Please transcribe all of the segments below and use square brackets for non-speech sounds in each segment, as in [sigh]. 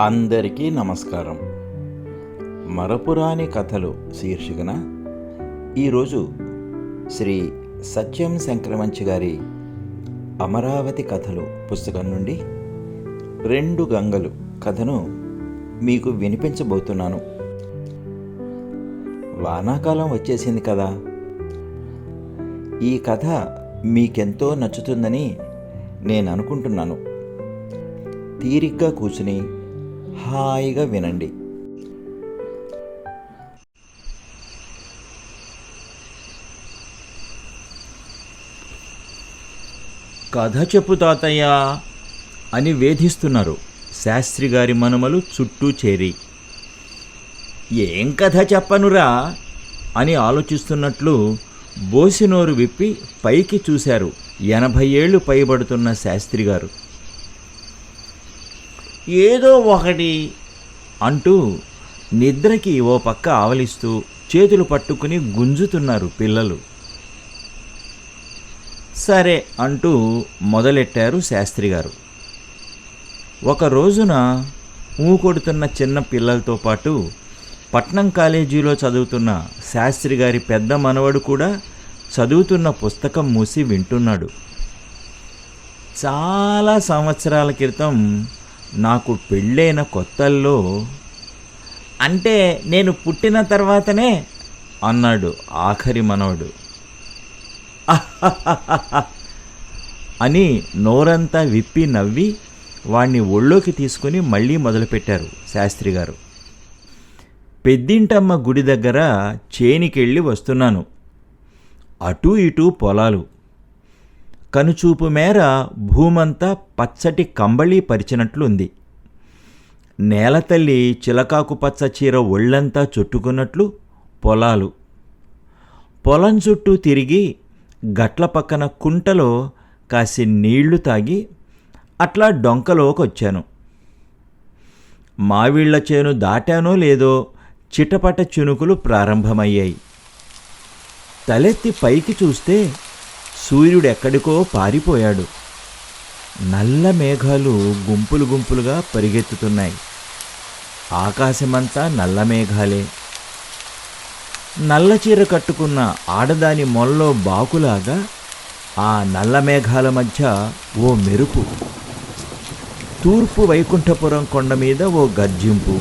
అందరికీ నమస్కారం. మరపురాని కథలు శీర్షికన ఈరోజు శ్రీ సత్యం శంకరమంచి గారి అమరావతి కథలు పుస్తకం నుండి రెండు గంగలు కథను మీకు వినిపించబోతున్నాను. వానాకాలం వచ్చేసింది కదా. ఈ కథ మీకెంతో నచ్చుతుందని నేను అనుకుంటున్నాను తీరిగ్గా కూర్చుని హాయిగా వినండి. కథ చెప్పు తాతయ్య అని వేధిస్తున్నారు శాస్త్రి గారి మనుమలు చుట్టూ చేరి. ఏం కథ చెప్పనురా అని ఆలోచిస్తున్నట్లు బోసినోరు విప్పి పైకి చూశారు ఎనభై ఏళ్ళు పైబడుతున్న శాస్త్రి గారు. ఏదో ఒకటి అంటూ నిద్రకి ఓ పక్క ఆవలిస్తూ చేతులు పట్టుకుని గుంజుతున్నారు పిల్లలు. సరే అంటూ మొదలెట్టారు శాస్త్రి గారు ఒక రోజున ఊకొడుతున్న చిన్న పిల్లలతో పాటు పట్నం కాలేజీలో చదువుతున్న శాస్త్రి గారి పెద్ద మనవడు కూడా చదువుతున్న పుస్తకం మూసి వింటున్నాడు. చాలా సంవత్సరాల క్రితం నాకు పెళ్ళైన కొత్తల్లో అంటే నేను పుట్టిన తర్వాతనే అన్నాడు ఆఖరి మనవడు. [laughs] అని నోరంతా విప్పి నవ్వి వాణ్ణి ఒళ్ళోకి తీసుకుని మళ్ళీ మొదలుపెట్టారు శాస్త్రి గారు. పెద్దింటమ్మ గుడి దగ్గర చేనికెళ్ళి వస్తున్నాను. అటూ ఇటూ పొలాలు. కనుచూపు మేర భూమంతా పచ్చటి కంబళీ పరిచినట్లుంది. నేలతల్లి చిలకాకు పచ్చ చీర ఒళ్ళంతా చుట్టుకున్నట్లు పొలాలు. పొలం చుట్టూ తిరిగి గట్ల పక్కన కుంటలో కాసి నీళ్ళు తాగి అట్లా డొంకలోకొచ్చాను. మావిళ్ళ చేను దాటానో లేదో చిటపట చినుకులు ప్రారంభమయ్యాయి. తలెత్తి పైకి చూస్తే సూర్యుడెక్కడికో పారిపోయాడు. నల్ల మేఘాలు గుంపులు గుంపులుగా పరిగెత్తుతున్నాయి. ఆకాశమంతా నల్ల మేఘాలే. నల్ల చీర కట్టుకున్న ఆడదాని మొల్లో బాకులాగా ఆ నల్ల మేఘాల మధ్య ఓ మెరుపు. తూర్పు వైకుంఠపురం కొండ మీద ఓ గర్జింపు.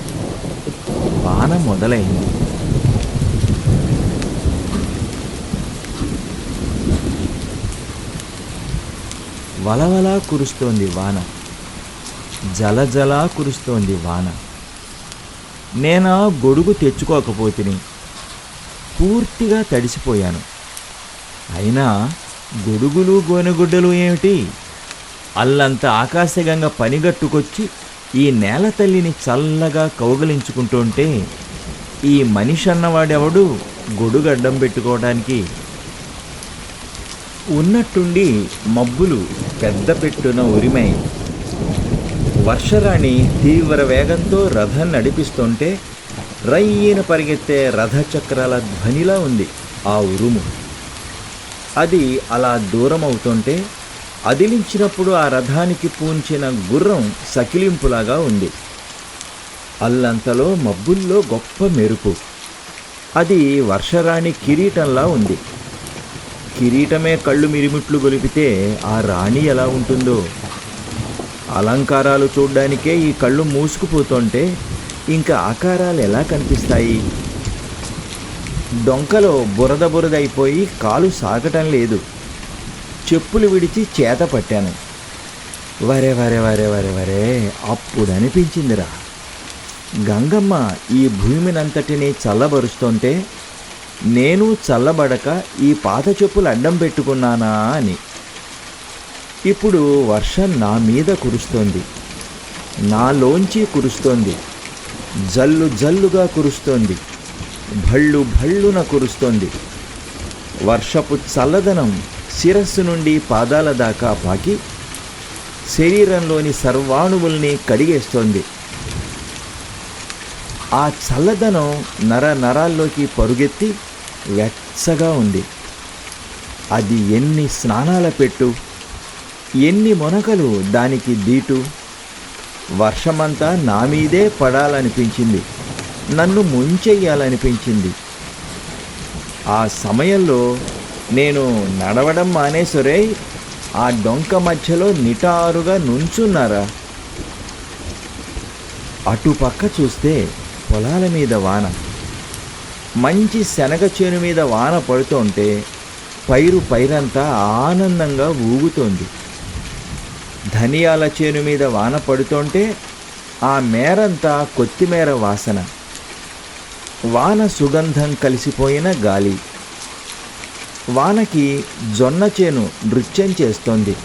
వాన మొదలైంది. వలవలా కురుస్తోంది వాన. జలజలా కురుస్తోంది వాన. నేను గొడుగు తెచ్చుకోకపోతిని. పూర్తిగా తడిసిపోయాను. అయినా గొడుగులు గోనెగుడ్డలు ఏమిటి? అల్లంత ఆకాశగంగా పనిగట్టుకొచ్చి ఈ నేల తల్లిని చల్లగా కౌగలించుకుంటుంటే ఈ మనిషి అన్నవాడెవడు గొడుగడ్డం పెట్టుకోవడానికి ఉన్నట్టుండి మబ్బులు పెద్ద పెట్టున ఉరిమై వర్షరాణి తీవ్ర వేగంతో రథం నడిపిస్తుంటే రయ్యన పరిగెత్తే రథచక్రాల ధ్వనిలా ఉంది ఆ ఉరుము. అది అలా దూరం అవుతుంటే అదిలించినప్పుడు ఆ రథానికి పూంచిన గుర్రం సకిలింపులాగా ఉంది. అల్లంతలో మబ్బుల్లో గొప్ప మెరుపు. అది వర్షరాణి కిరీటంలా ఉంది. కిరీటమే కళ్ళు మిరిమిట్లు గొలిపితే ఆ రాణి ఎలా ఉంటుందో? అలంకారాలు చూడ్డానికే ఈ కళ్ళు మూసుకుపోతుంటే ఇంకా ఆకారాలు ఎలా కనిపిస్తాయి? డొంకలో బురద బురదైపోయి కాలు సాగటం లేదు. చెప్పులు విడిచి చేత పట్టాను. వరే వరే వరే వరే వరే అప్పుడు అనిపించిందిరా గంగమ్మ ఈ భూమినంతటినీ చల్లబరుస్తుంటే నేను చల్లబడక ఈ పాత చెప్పులు అడ్డం పెట్టుకున్నానా అని. ఇప్పుడు వర్షం నా మీద కురుస్తోంది. నాలోంచి కురుస్తోంది. జల్లు జల్లుగా కురుస్తోంది. భళ్ళు భళ్ళున కురుస్తోంది. వర్షపు చల్లదనం శిరస్సు నుండి పాదాల దాకా పాకి శరీరంలోని సర్వాణువుల్ని కడిగేస్తోంది. ఆ చల్లదనం నర నరాల్లోకి పరుగెత్తి వెచ్చగా ఉంది. అది ఎన్ని స్నానాల పెట్టు ఎన్ని మొనకలు దానికి దీటు. వర్షమంతా నా మీదే పడాలనిపించింది. నన్ను ముంచెయ్యాలనిపించింది. ఆ సమయంలో నేను నడవడం మానేసరే ఆ డొంక మధ్యలో నిటారుగా నుంచున్నారా? అటుపక్క చూస్తే పొలాల మీద వాన. మంచి శనగ చేను మీద వాన పడుతుంటే పైరు పైరంతా ఆనందంగా ఊగుతోంది. ధనియాల చేను మీద వాన పడుతుంటే ఆ మేరంతా కొత్తిమీర వాసన. వాన సుగంధం కలిసిపోయిన గాలి. వానకి జొన్న చేను నృత్యం చేస్తోంది.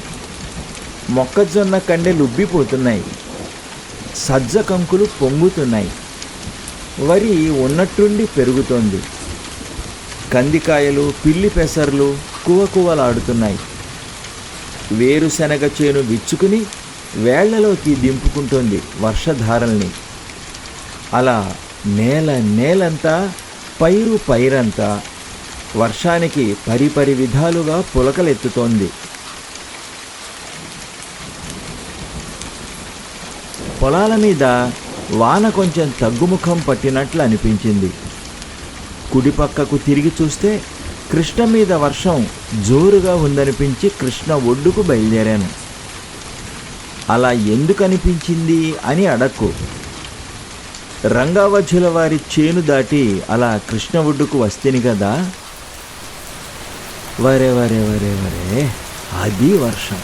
మొక్కజొన్న కండెలు ఉబ్బిపోతున్నాయి సజ్జ కంకులు పొంగుతున్నాయి. వరి ఉన్నట్టుండి పెరుగుతోంది. కందికాయలు పిల్లి పెసర్లు కువకువలాడుతున్నాయి. వేరుశనగ చేను విచ్చుకుని వేళ్ళలోకి దింపుకుంటోంది వర్షధారల్ని. అలా నేల నేలంతా పైరు పైరంతా వర్షానికి పరిపరి విధాలుగా పులకలెత్తుతోంది. పొలాల మీద వాన కొంచెం తగ్గుముఖం పట్టినట్లు అనిపించింది. కుడిపక్కకు తిరిగి చూస్తే కృష్ణ మీద వర్షం జోరుగా ఉందనిపించి కృష్ణ ఒడ్డుకు బయలుదేరాను. అలా ఎందుకు అనిపించింది అని అడక్కు. రంగావధ్యుల వారి చేను దాటి అలా కృష్ణ ఒడ్డుకు వస్తేని కదా? వరే వరే వరే వరే అది వర్షం.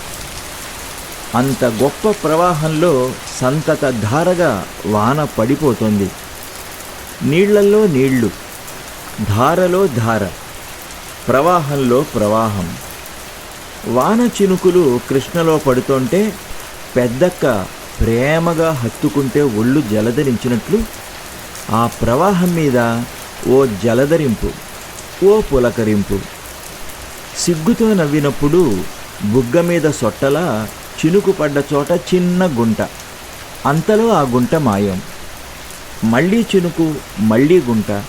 అంత గొప్ప ప్రవాహంలో సంతత ధారగా వాన పడిపోతుంది. నీళ్ళల్లో నీళ్ళు ధారలో ధార ప్రవాహంలో ప్రవాహం. వాన చినుకులు కృష్ణలో పడుతుంటే పెద్దక్క ప్రేమగా హత్తుకుంటే ఒళ్ళు జలధరించినట్లు ఆ ప్రవాహం మీద ఓ జలధరింపు ఓ పులకరింపు. సిగ్గుతో నవ్వినప్పుడు బుగ్గ మీద సొట్టలా చినుకు పడ్డ చోట చిన్న గుంట. అంతలో ఆ గుంట మాయం. మళ్ళీ చినుకు మళ్ళీ గుంట.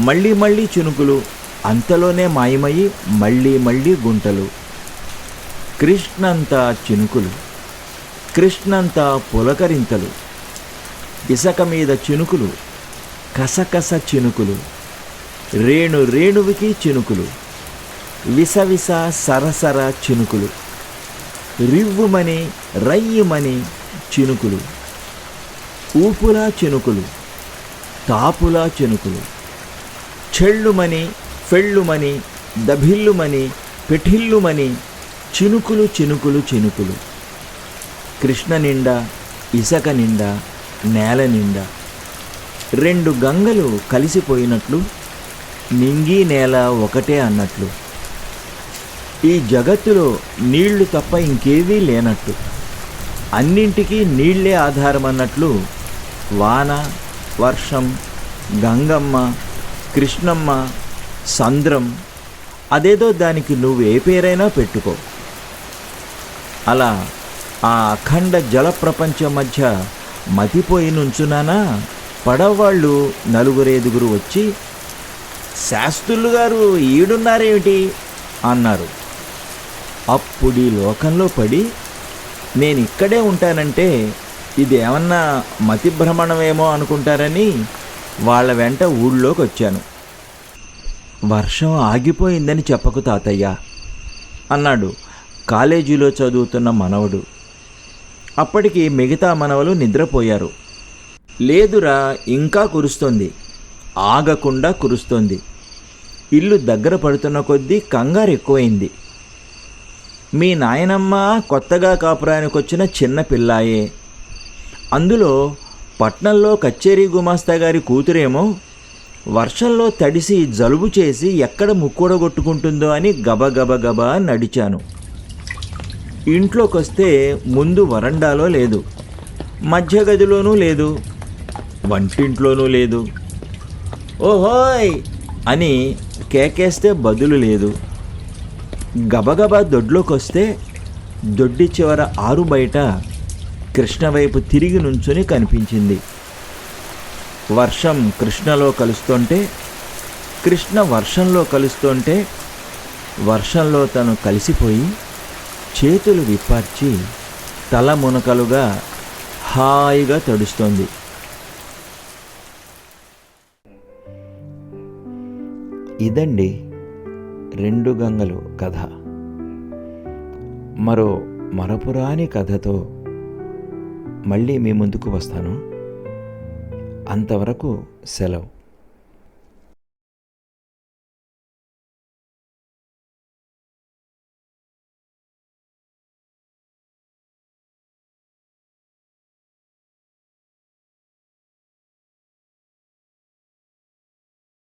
మళ్ళీ మళ్ళీ చినుకులు అంతలోనే మాయమయ్యి మళ్ళీ మళ్ళీ గుంటలు. కృష్ణంత చినుకులు. కృష్ణంత పులకరింతలు. ఇసక మీద చినుకులు. కసకస చినుకులు. రేణు రేణువికి చినుకులు. విసవిస సరసర చినుకులు. రివ్వుమని రయ్యుమని చినుకులు. ఊపులా చినుకులు. తాపులా చినుకులు. చెళ్ళుమని ఫెళ్ళుమని దభిల్లుమని పెఠిల్లుమని చినుకులు చినుకులు చినుకులు. కృష్ణ నిండా ఇసక నిండా నేల నిండా. రెండు గంగలు కలిసిపోయినట్లు నింగి నేల ఒకటే అన్నట్లు. ఈ జగత్తులో నీళ్ళు తప్ప ఇంకేవీ లేనట్టు. అన్నింటికీ నీళ్ళే ఆధారం అన్నట్లు వాన వర్షం గంగమ్మ కృష్ణమ్మ సంద్రం అదేదో దానికి నువ్వు ఏ పేరైనా పెట్టుకో. అలా ఆ అఖండ జలప్రపంచం మధ్య మతిపోయి నుంచున్నానా? పడవవాళ్ళు నలుగురేదుగురు వచ్చి శాస్త్రులు గారు ఈడున్నారేమిటి? అన్నారు. అప్పుడు ఈ లోకంలో పడి నేను ఇక్కడే ఉంటానంటే ఇది ఏమన్నా మతి భ్రమణమేమో అనుకుంటారని వాళ్ళ వెంట ఊళ్ళోకి వచ్చాను వర్షం ఆగిపోయిందని చెప్పకు తాతయ్య అన్నాడు కాలేజీలో చదువుతున్న మనవడు. అప్పటికి మిగతా మనవలు నిద్రపోయారు. లేదురా ఇంకా కురుస్తోంది. ఆగకుండా కురుస్తోంది. ఇల్లు దగ్గర పడుతున్న కొద్దీ కంగారు ఎక్కువైంది మీ నాయనమ్మ కొత్తగా కాపురానికి వచ్చిన చిన్న పిల్లాయే. అందులో పట్నంలో కచ్చేరీ గుమాస్తా గారి కూతురేమో వర్షంలో తడిసి జలుబు చేసి ఎక్కడ ముక్కోడగొట్టుకుంటుందో అని గబగబగబా నడిచాను. ఇంట్లోకొస్తే ముందు వరండాలో లేదు. మధ్య గదిలోనూ లేదు. వంటింట్లోనూ లేదు. ఓహోయ్! అని కేకేస్తే బదులు లేదు. గబగబా దొడ్లోకి వస్తే దొడ్డి చివర ఆరు బయట కృష్ణ వైపు తిరిగి నుంచుని కనిపించింది. వర్షం కృష్ణలో కలుస్తుంటే కృష్ణ వర్షంలో కలుస్తుంటే వర్షంలో తను కలిసిపోయి చేతులు విప్పార్చి తల మునకలుగా హాయిగా తడుస్తోంది. ఇదండి రెండు గంగలు కథ. మరో మరపురాని కథతో మళ్ళీ మీ ముందుకు వస్తాను. అంతవరకు సెలవు.